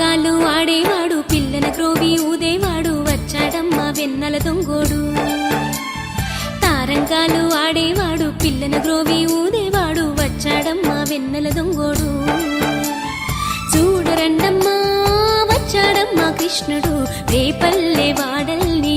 తరంగాలు ఆడేవాడు పిల్లన క్రోవి ఊదేవాడు వచ్చాడమ్మా వెన్నల దొంగోడు. తారంగాలు ఆడేవాడు పిల్లన క్రోవి ఊదేవాడు వచ్చాడమ్మా వెన్నెల దొంగోడు. చూడరండమ్మా వచ్చాడమ్మా కృష్ణుడు రేపల్లె వాడల్ని